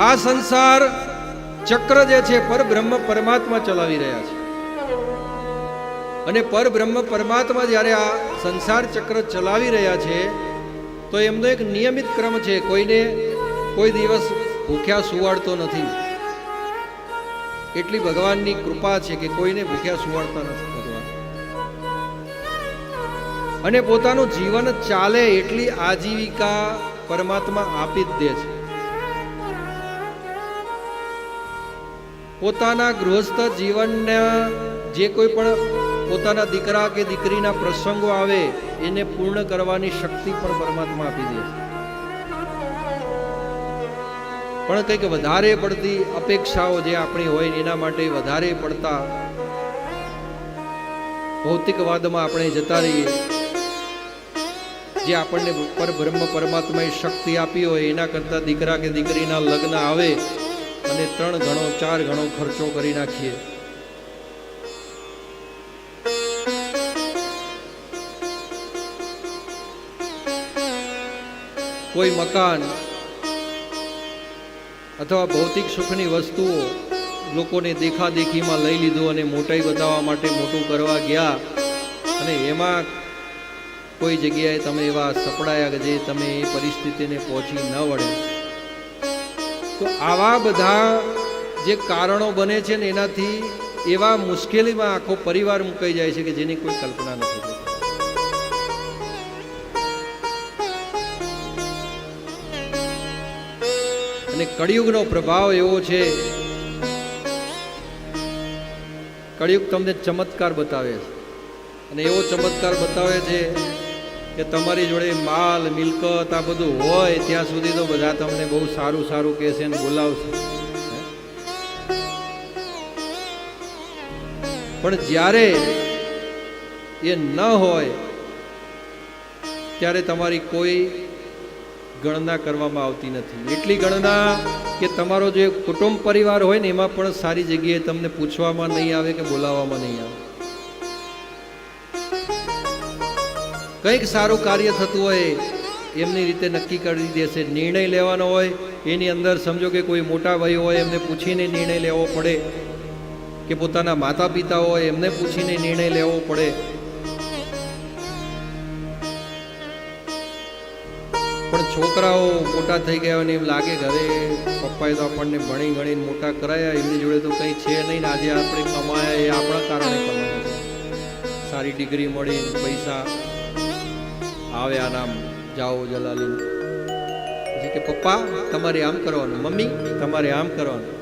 આ સંસાર ચક્ર જે છે, પરબ્રહ્મ પરમાત્મા ચલાવી રહ્યા છે. અને પરબ્રહ્મ પરમાત્મા જ્યારે આ સંસાર ચક્ર ચલાવી રહ્યા છે, તો એમનો એક નિયમિત ક્રમ છે, કોઈને કોઈ દિવસ ભૂખ્યા સુવાડતો નથી. એટલી ભગવાનની કૃપા છે કે કોઈને ભૂખ્યા સુવાડતા નથી ભગવાન. અને પોતાનું જીવન ચાલે એટલી આજીવિકા પરમાત્મા આપી જ દે છે. પોતાના ગૃહસ્થ જીવનના જે કોઈ પણ પોતાના દીકરા કે દીકરીના પ્રસંગો આવે, એને પૂર્ણ કરવાની શક્તિ પણ પરમાત્મા આપી દે પણ કંઈક વધારે પડતી અપેક્ષાઓ જે આપણી હોય એના માટે વધારે પડતા ભૌતિકવાદમાં આપણે જતા રહીએ. જે આપણને પરબ્રહ્મ પરમાત્માએ શક્તિ આપી હોય, એના કરતાં દીકરા કે દીકરીના લગ્ન આવે અને ત્રણ ગણો, ચાર ગણો ખર્ચો કરી નાખીએ. કોઈ મકાન અથવા ભૌતિક સુખની વસ્તુઓ લોકોને દેખાદેખીમાં લઈ લીધું અને મોટાઈ બતાવવા માટે મોટું કરવા ગયા, અને એમાં કોઈ જગ્યાએ તમે એવા સપડાયા કે જે તમે એ પરિસ્થિતિને પહોંચી ન વળે. તો આવા બધા જે કારણો બને છે ને એનાથી એવા મુશ્કેલીમાં આખો પરિવાર મુકાઈ જાય છે કે જેની કોઈ કલ્પના નથી અને કળિયુગનો પ્રભાવ એવો છે, કળિયુગ તમને ચમત્કાર બતાવે છે. અને એવો ચમત્કાર બતાવે છે કે તમારી જોડે માલ, મિલકત, આ બધું હોય, ત્યાં સુધી તો બધા તમને બહુ સારું સારું કહેશે અને બોલાવશે. પણ જ્યારે એ ન હોય, ત્યારે તમારી કોઈ ગણના કરવામાં આવતી નથી. એટલી ગણના કે તમારો જે કુટુંબ પરિવાર હોય ને, એમાં પણ સારી જગ્યાએ તમને પૂછવામાં નહીં આવે કે બોલાવવામાં નહીં આવે. કંઈક સારું કાર્ય થતું હોય, એમની રીતે નક્કી કરી દેશે નિર્ણય લેવાનો હોય, એની અંદર સમજો કે કોઈ મોટા ભાઈ હોય, એમને પૂછીને નિર્ણય લેવો પડે. કે પોતાના માતા પિતા હોય, એમને પૂછીને નિર્ણય લેવો પડે. પણ છોકરાઓ મોટા થઈ ગયા અને એમ લાગે ઘરે પપ્પાએ તો આપણને ભણી ગણીને મોટા કરાયા, એમની જોડે તો કંઈ છે નહીં ને આજે આપણે કમાયા એ આપણા કારણે કમાયા. સારી ડિગ્રી મળી, પૈસા આવે આ જાઓ જલાલી પછી કે, પપ્પા, તમારે આમ કરવાનું. મમ્મી, તમારે આમ કરવાનું.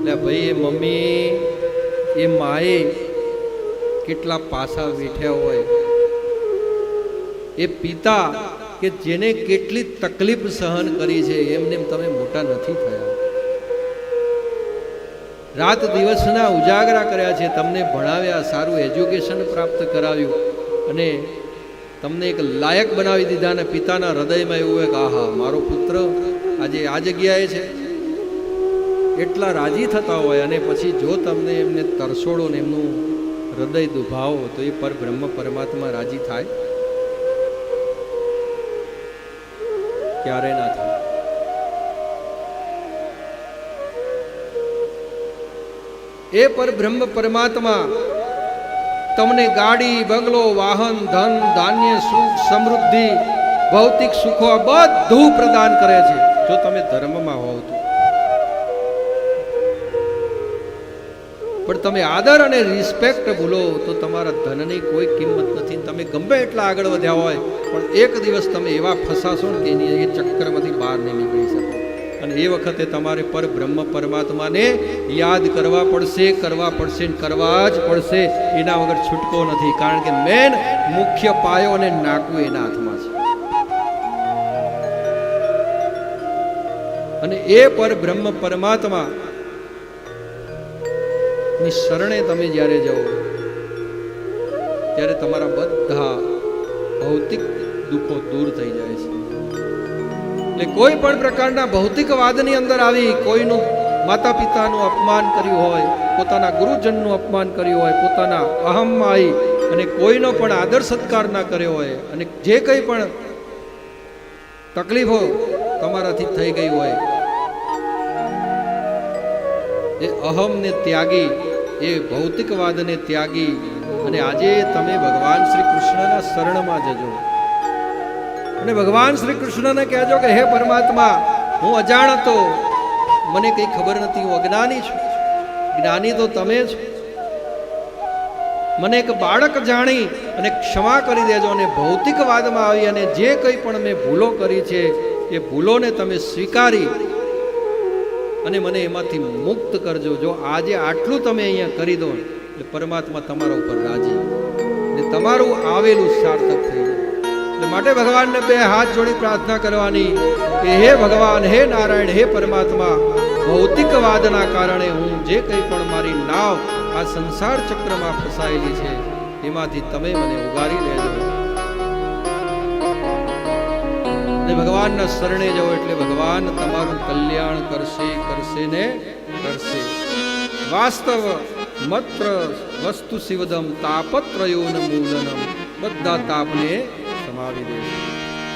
એટલે ભાઈ એ મમ્મી, એ માએ કેટલા પાસા વેઠ્યા હોય. એ પિતા કે જેને કેટલી તકલીફ સહન કરી છે, એમને તમે મોટા નથી થયા. રાત દિવસના ઉજાગરા કર્યા છે, તમને ભણાવ્યા, સારું એજ્યુકેશન પ્રાપ્ત કરાવ્યું. અને તમને એક લાયક બનાવી દીધા અને પિતાના હૃદયમાં એવું એક, આહા, મારો પુત્ર આજે આ જગ્યાએ છે. એટલા રાજી થતા હોય અને પછી જો તમને એમને તરસોડો ને એમનું હૃદય દુભાવો, તો એ પર બ્રહ્મ પરમાત્મા રાજી થાય. ક્યારે ના થાય. એ પર બ્રહ્મ પરમાત્મા તમને ગાડી, બંગલો, વાહન, ધન, ધાન્ય, સુખ, સમૃદ્ધિ, ભૌતિક સુખો બધું પ્રદાન કરે છે. જો તમે ધર્મમાં હોવ તો. પણ તમે આદર અને રિસ્પેક્ટ ભૂલો તો તમારા ધનની કોઈ કિંમત નથી. તમે ગમે એટલા આગળ વધ્યા હોય, પણ એક દિવસ તમે એવા ફસાશો કે એની એ ચક્કરમાંથી બહાર નહીં નીકળી શકો. અને એ વખતે તમારે પર બ્રહ્મ પરમાત્માને યાદ કરવા પડશે કરવા પડશે ને કરવા જ પડશે. એના વગર છૂટકો નથી. કારણ કે મેન મુખ્ય પાયો અને નાકું એના હાથમાં છે. અને એ પર બ્રહ્મ પરમાત્મા ની શરણે તમે જ્યારે જાઓ, ત્યારે તમારા બધા ભૌતિક દુઃખો દૂર થઈ જાય છે. એટલે કોઈ પણ પ્રકારના ભૌતિકવાદની અંદર આવી કોઈનું માતા પિતાનું અપમાન કર્યું હોય, પોતાના ગુરુજનનું અપમાન કર્યું હોય, પોતાના અહમમાં આવી અને કોઈનો પણ આદર સત્કાર ના કર્યો હોય અને જે કંઈ પણ તકલીફો તમારાથી થઈ ગઈ હોય, એ અહમને ત્યાગી, એ ભૌતિકવાદને ત્યાગી અને આજે તમે ભગવાન શ્રી કૃષ્ણના શરણમાં જજો. અને ભગવાન શ્રી કૃષ્ણને કહેજો કે, હે પરમાત્મા, હું અજાણ હતો મને કંઈ ખબર નથી, હું અજ્ઞાની છું. જ્ઞાની તો તમે જ. મને એક બાળક જાણી અને ક્ષમા કરી દેજો અને ભૌતિકવાદમાં આવી અને જે કંઈ પણ મેં ભૂલો કરી છે, એ ભૂલોને તમે સ્વીકારી અને મને એમાંથી મુક્ત કરજો. જો આજે આટલું તમે અહીંયા કરી દો, એટલે પરમાત્મા તમારા ઉપર રાજી. ને તમારું આવેલું સાર્થક થઈ જાય માટે ભગવાનને બે હાથ જોડી પ્રાર્થના કરવાની કે હે ભગવાન, હે નારાયણ, હે પરમાત્મા ભૌતિકવાદના કારણે હું જે કંઈ પણ મારી નાવ આ સંસાર ચક્રમાં ફસાયેલી છે, એમાંથી તમે મને ઉગારી લેજો. ને ભગવાનના શરણે જાઓ એટલે ભગવાન તમારું કલ્યાણ કરશે કરશે ને કરશે. વાસ્તવ મત્ર વસ્તુ શિવદમ, તાપત્રયોન મૂલનમ. બધા તાપને સમાવી દેશે